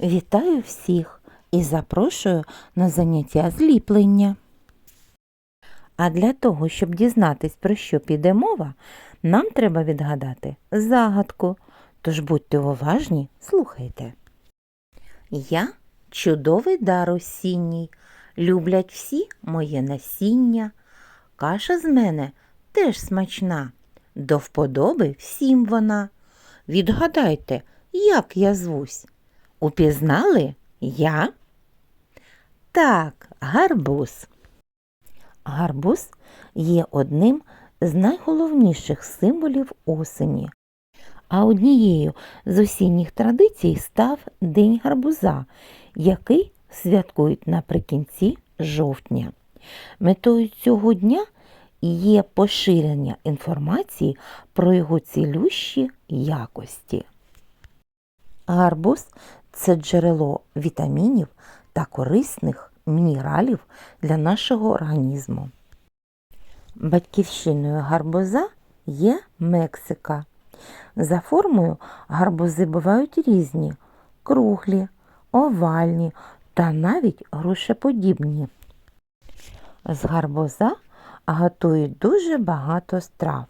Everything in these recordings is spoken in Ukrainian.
Вітаю всіх і запрошую на заняття зліплення. А для того, щоб дізнатись, про що піде мова, нам треба відгадати загадку. Тож будьте уважні, слухайте. Я чудовий дар осінній, люблять всі моє насіння. Каша з мене теж смачна, до вподоби всім вона. Відгадайте, як я звусь. Упізнали я? Так, гарбуз. Гарбуз є одним з найголовніших символів осені. А однією з осінніх традицій став День гарбуза, який святкують наприкінці жовтня. Метою цього дня є поширення інформації про його цілющі якості. Гарбуз це джерело вітамінів та корисних мінералів для нашого організму. Батьківщиною гарбуза є Мексика. За формою гарбузи бувають різні круглі, овальні та навіть грушеподібні. З гарбуза готують дуже багато страв.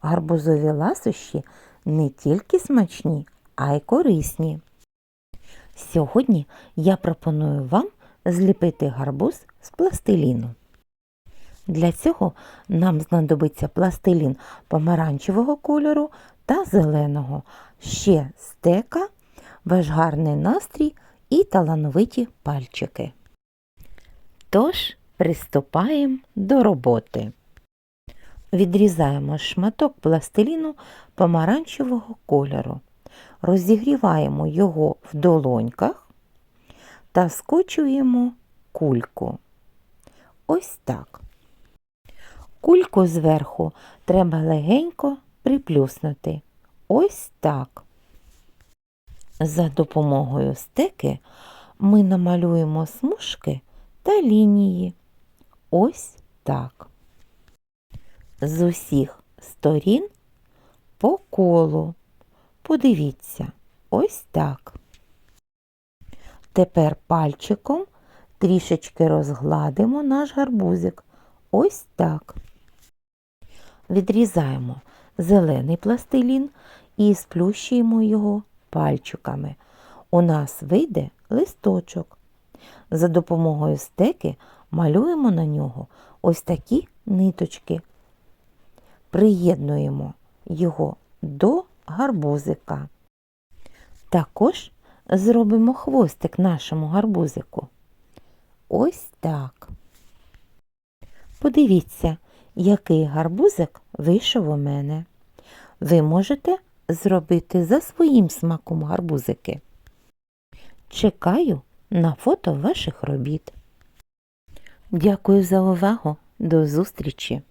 Гарбузові ласощі не тільки смачні, а й корисні. Сьогодні я пропоную вам зліпити гарбуз з пластиліну. Для цього нам знадобиться пластилін помаранчевого кольору та зеленого, ще стека, ваш гарний настрій і талановиті пальчики. Тож приступаємо до роботи. Відрізаємо шматок пластиліну помаранчевого кольору, розігріваємо його в долоньках та скочуємо кульку. Ось так. Кульку зверху треба легенько приплюснути. Ось так. За допомогою стеки ми намалюємо смужки та лінії. Ось так. З усіх сторін по колу. Подивіться, ось так. Тепер пальчиком трішечки розгладимо наш гарбузик. Ось так. Відрізаємо зелений пластилін і сплющуємо його пальчиками. У нас вийде листочок. За допомогою стеки малюємо на нього ось такі ниточки. Приєднуємо його до гарбузика. Також зробимо хвостик нашому гарбузику. Ось так. Подивіться, який гарбузик вийшов у мене. Ви можете зробити за своїм смаком гарбузики. Чекаю на фото ваших робіт. Дякую за увагу. До зустрічі!